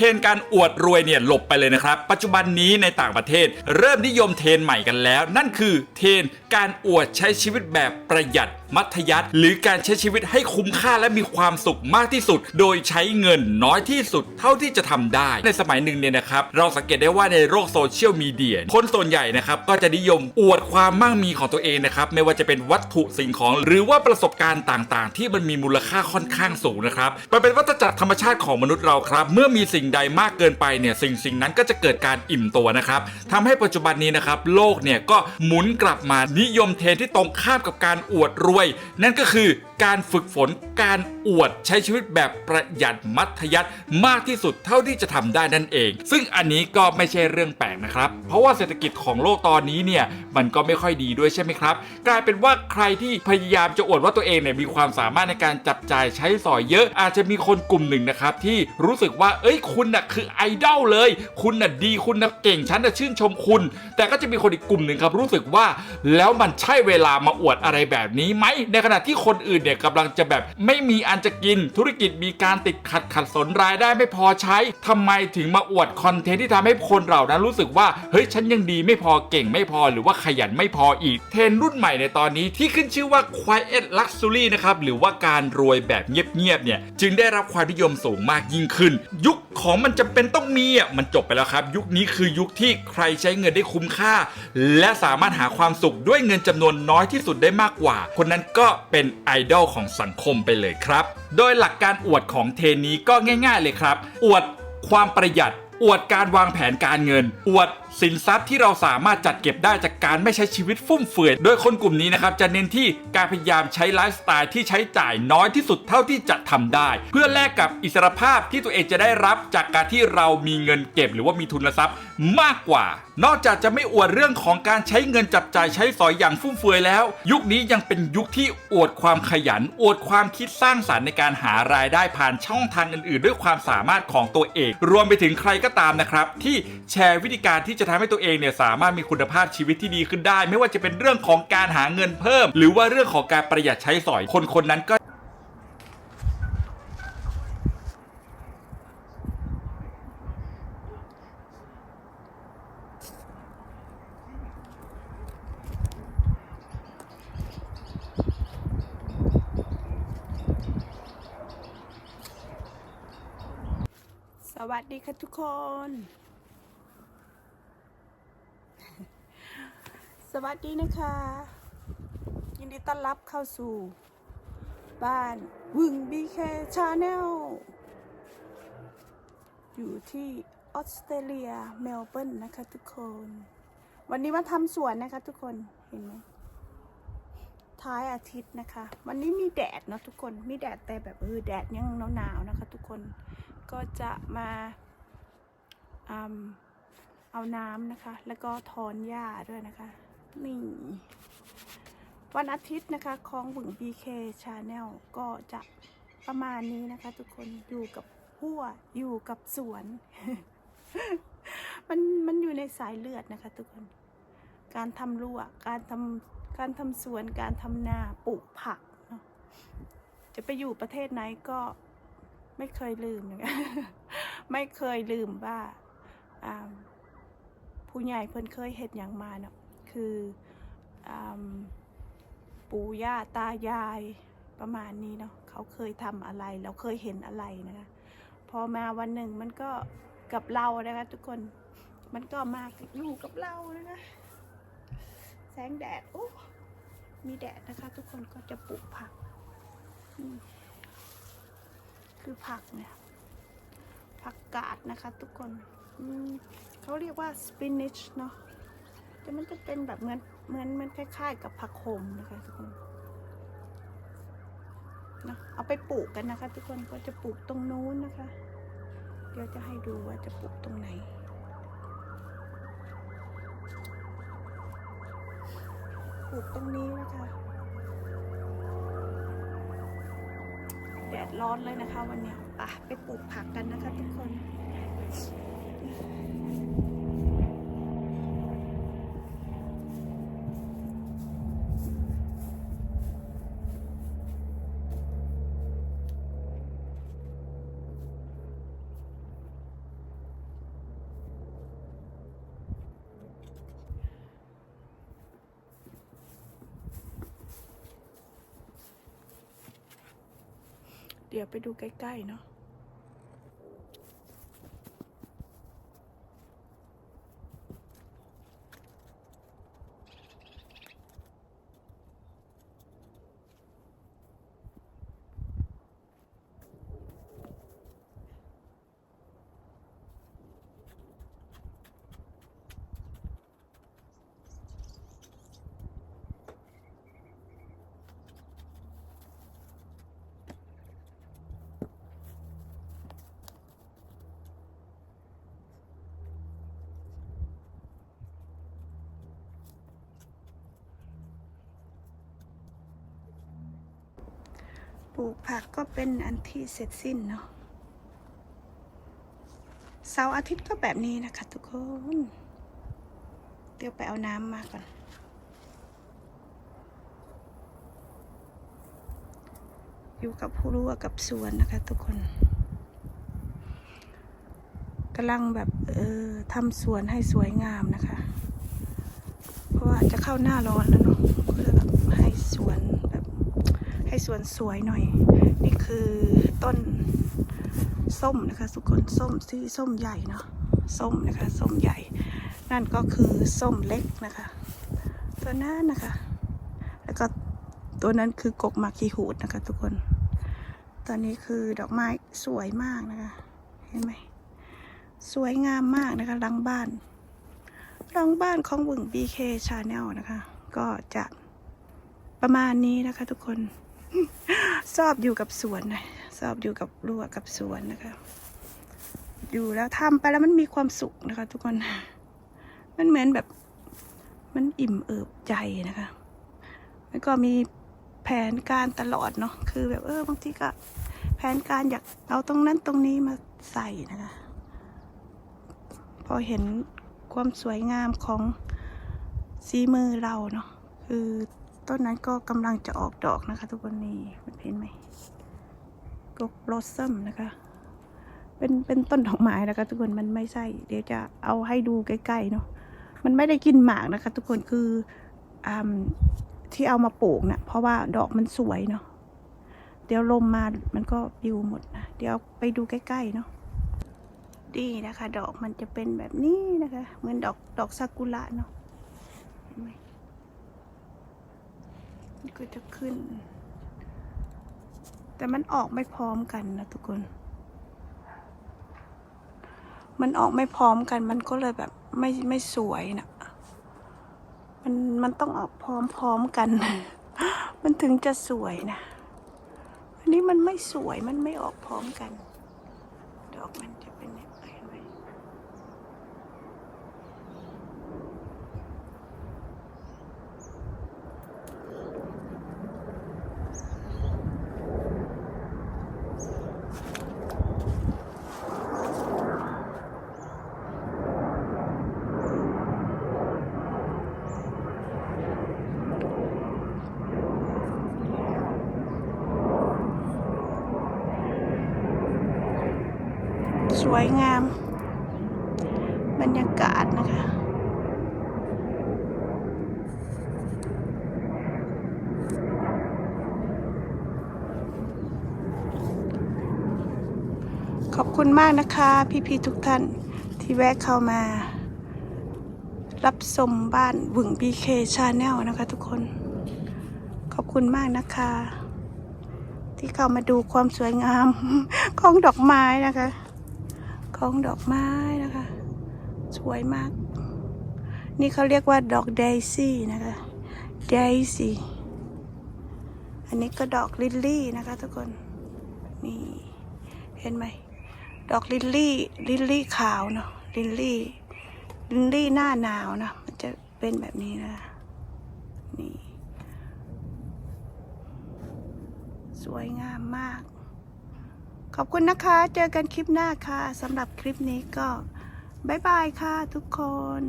เทรนการอวดรวยเนี่ยหลบไปเลยนะครับ ปัจจุบันนี้ในต่างประเทศ เริ่มนิยมเทรนใหม่กันแล้ว นั่นคือเทรนการอวดใช้ชีวิตแบบประหยัด มัธยัติหรือการใช้ชีวิตให้คุ้มค่าและมีความสุขมากที่สุด โดยใช้เงินน้อยที่สุดเท่าที่จะทำได้ ในสมัยหนึ่งเนี่ยนะครับ เราสังเกตได้ว่าในโลกโซเชียลมีเดียคนส่วนใหญ่นะครับก็จะนิยมอวดความมั่งมีของตัวเองนะครับไม่ว่าจะเป็นวัตถุสิ่งของ หรือว่าประสบการณ์ต่างๆ ที่มันมีมูลค่าค่อนข้างสูงนะครับมันเป็นวัฏจักรธรรมชาติของมนุษย์เราครับ เมื่อมีสิ่งใดมากเกินไปเนี่ยสิ่งสิ่งนั้นก็จะเกิดการอิ่มตัวนะครับทำให้ปัจจุบันนี้นะครับโลกเนี่ยก็หมุนกลับมานิยมเทรนที่ตรงข้ามกับการอวดรวยนั่นก็คือ การฝึกฝนการอวดใช้ชีวิตแบบประหยัดมัธยัติมากที่สุดเท่าที่จะทำได้นั่นเอง ซึ่งอันนี้ก็ไม่ใช่เรื่องแปลกนะครับ เพราะว่าเศรษฐกิจของโลกตอนนี้เนี่ยมันก็ไม่ค่อยดีด้วยใช่ไหมครับ กลายเป็นว่าใครที่พยายามจะอวดว่าตัวเองเนี่ยมีความสามารถในการจับจ่ายใช้สอยเยอะ อาจจะมีคนกลุ่มหนึ่งนะครับที่รู้สึกว่าเอ้ยคุณน่ะคือไอดอลเลย คุณน่ะดีคุณน่ะเก่งฉันน่ะชื่นชมคุณ แต่ก็จะมีคนอีกกลุ่มหนึ่งครับรู้สึกว่า แล้วมันใช่เวลามาอวดอะไรแบบนี้ไหมในขณะที่คนอื่นเนี่ยกำลังจะแบบไม่มีอันจะกิน ธุรกิจมีการติดขัดขัดสนรายได้ไม่พอใช้ทำไมถึงมาอวดคอนเทนต์ที่ทำให้คนเรานั้นรู้สึกว่าเฮ้ยฉันยังดีไม่พอเก่งไม่พอหรือว่าขยันไม่พออีก เทรนรุ่นใหม่ในตอนนี้ที่ขึ้นชื่อว่า quiet luxury นะครับหรือว่าการรวยแบบเงียบๆเนี่ยจึงได้รับความนิยมสูงมากยิ่งขึ้น ยุคของมันจำเป็นต้องมีอะมันจบไปแล้วครับ ยุคนี้คือยุคที่ใครใช้เงินได้คุ้มค่า และสามารถหาความสุขด้วยเงินจำนวนน้อยที่สุดได้มากกว่า คนนั้นก็เป็นไอดอลของสังคมไปเลยครับ โดยหลักการอวดของเทนนี้ก็ง่าย ๆ เลยครับ อวดความประหยัด อวดการวางแผนการเงิน อวด สินทรัพย์ที่เราสามารถจัดเก็บได้จากการไม่ใช้ชีวิตฟุ่มเฟือยโดยคนกลุ่มนี้นะครับจะเน้นที่การพยายามใช้ไลฟ์สไตล์ที่ใช้จ่ายน้อยที่สุดเท่าที่จะทำได้ เพื่อแลกกับอิสรภาพที่ตัวเองจะได้รับจากการที่เรามีเงินเก็บ หรือว่ามีทุนทรัพย์มากกว่า นอกจากจะไม่อวดเรื่องของการใช้เงินจับจ่ายใช้สอยอย่างฟุ่มเฟือยแล้ว ยุคนี้ยังเป็นยุคที่อวดความขยัน อวดความคิดสร้างสรรค์ในการหารายได้ผ่านช่องทางอื่น ๆ ด้วยความสามารถของตัวเอง รวมไปถึงใครก็ตามนะครับที่แชร์วิธีการที่จะทำให้ตัวเองเนี่ยสามารถมีคุณภาพชีวิตที่ดีขึ้นได้ ไม่ว่าจะเป็นเรื่องของการหาเงินเพิ่ม หรือว่าเรื่องของการประหยัดใช้สอยคนคนนั้นก็สวัสดีค่ะทุกคน สวัสดีนะคะ ยินดีต้อนรับเข้าสู่ บ้านวึงบีเคชาแนลอยู่ที่ออสเตรเลียเมลเบิร์นนะคะทุกคน วันนี้มาทำสวนนะคะทุกคนเห็นไหมท้ายอาทิตย์นะคะ วันนี้มีแดดเนาะทุกคนมีแดดแต่แบบเออแดดยังหนาวๆนะคะ ทุกคนก็จะมาเอาน้ำนะคะ แล้วก็ถอนหญ้าด้วยนะคะ นี่วันอาทิตย์นะคะของบึง BK Channel ก็จะประมาณนี้นะคะ ทุกคนอยู่กับหัวอยู่กับสวน มันมันอยู่ในสายเลือดนะคะ ทุกคน การทำรั้วการทำการทำสวนการทำนาปลูกผักเนาะจะไปอยู่ประเทศไหนก็ไม่เคยลืมนะคะไม่เคยลืมว่าผู้ใหญ่เพิ่นเคยเห็ดอย่างมาเนาะ คืออปู่ย่าตายายประมาณนี้เนาะเขาเคยทำอะไร เราเคยเห็นอะไรนะคะ พอมาวันหนึ่งมันก็กับเรานะคะทุกคนมันก็มาอยู่กับเรานะคะ แสงแดดโอ้มีแดดนะคะ ทุกคนก็จะปลูกผัก คือผักเนี่ย ผักกาดนะคะ ทุกคนเขาเรียกว่าสปินิชเนาะ แต่มันจะเป็นแบบเหมือนเหมือนมันคล้าย ๆ กับผักโขมนะคะทุกคนนะเอาไปปลูกกันนะคะ ทุกคนก็จะปลูกตรงนู้นนะคะ เดี๋ยวจะให้ดูว่าจะปลูกตรงไหนปลูกตรงนี้นะคะแดดร้อนเลยนะคะ วันนี้ยไปไปปลูกผักกันนะคะ ทุกคน ดี๋ยวไปดูใกล้ ๆ เนาะ ลูกผักก็เป็นอันที่เสร็จสิ้นเนาะเสาร์อาทิตย์ก็แบบนี้นะคะ ทุกคน เดี๋ยวไปเอาน้ำมาก่อน อยู่กับผู้รู้กับสวนนะคะ ทุกคนกำลังแบบเออทำสวนให้สวยงามนะคะ เพราะว่าจะเข้าหน้าร้อนแล้วเนาะก็เลยแบบให้สวนแบบ ให้ สวนสวยหน่อย นี่คือต้นส้มนะคะทุกคนส้มที่ส้มใหญ่เนาะส้มนะคะส้มใหญ่ นั่นก็คือส้มเล็กนะคะ ตัวนั้นนะคะ แล้วก็ตัวนั้นคือกกมากขีหูดนะคะ ทุกคน ตอนนี้คือดอกไม้สวยมากนะคะ เห็นไหมสวยงามมากนะคะหลังบ้านหลังบ้านของวึง BK Channel นะคะ ก็จะประมาณนี้นะคะทุกคน ชอบอยู่กับสวนนะชอบอยู่กับรั้วกับสวนนะคะ อยู่แล้วทำไปแล้วมันมีความสุขนะคะ ทุกคน มันเหมือนแบบ มันอิ่มเอิบใจนะคะ แล้วก็มีแผนการตลอดเนาะ คือแบบเออบางทีก็แผนการอยากเอาตรงนั้นตรงนี้มาใส่นะคะ พอเห็นความสวยงามของสีมือเราเนาะคือ ต้นนั้นก็กำลังจะออกดอกนะคะ ทุกคนนี่เห็นไหมกกบลอสซัมนะคะ เป็นเป็นต้นดอกไม้นะคะ ทุกคนมันไม่ใช่ เดี๋ยวจะเอาให้ดูใกล้ๆเนาะมันไม่ได้กินหมากนะคะ ทุกคนคืออที่เอามาปลูกนะ่ะเพราะว่าดอกมันสวยเนาะเดี๋ยวลมมามันก็ปิวหมดนะเดี๋ยวไปดูใกล้ๆเนาะดีนะคะ ดอกมันจะเป็นแบบนี้นะคะ เหมือนดอกดอกซากุระเนาะเห็นไหม ก็จะขึ้น แต่มันออกไม่พร้อมกันนะทุกคน มันออกไม่พร้อมกัน มันก็เลยแบบไม่ไม่สวยนะมันมันต้องออกพร้อมๆกัน มันถึงจะสวยนะ อันนี้มันไม่สวยมันไม่ออกพร้อมกัน ดอกมันจะเป็นอย่างไรไหม ส วยงาม บรรยากาศนะคะขอบคุณมากนะคะ พี่ๆทุกท่านที่แวะเข้ามา รับชมบ้านหวึง BK Channel นะคะทุกคน ขอบคุณมากนะคะ ที่เข้ามาดูความสวยงามของดอกไม้นะคะ ของดอกไม้นะคะ สวยมาก นี่เขาเรียกว่าดอกเดซี่นะคะเดซี่อันนี้ก็ดอกลิลลี่นะคะ ทุกคนนี่เห็นไหมดอกลิลลี่ลิลลี่ขาวเนาะลิลลี่ลิลลี่หน้าหนาวนะมันจะเป็นแบบนี้นะนี่สวยงามมาก ขอบคุณนะคะ เจอกันคลิปหน้าค่ะสำหรับคลิปนี้ก็ บ๊ายบายค่ะทุกคน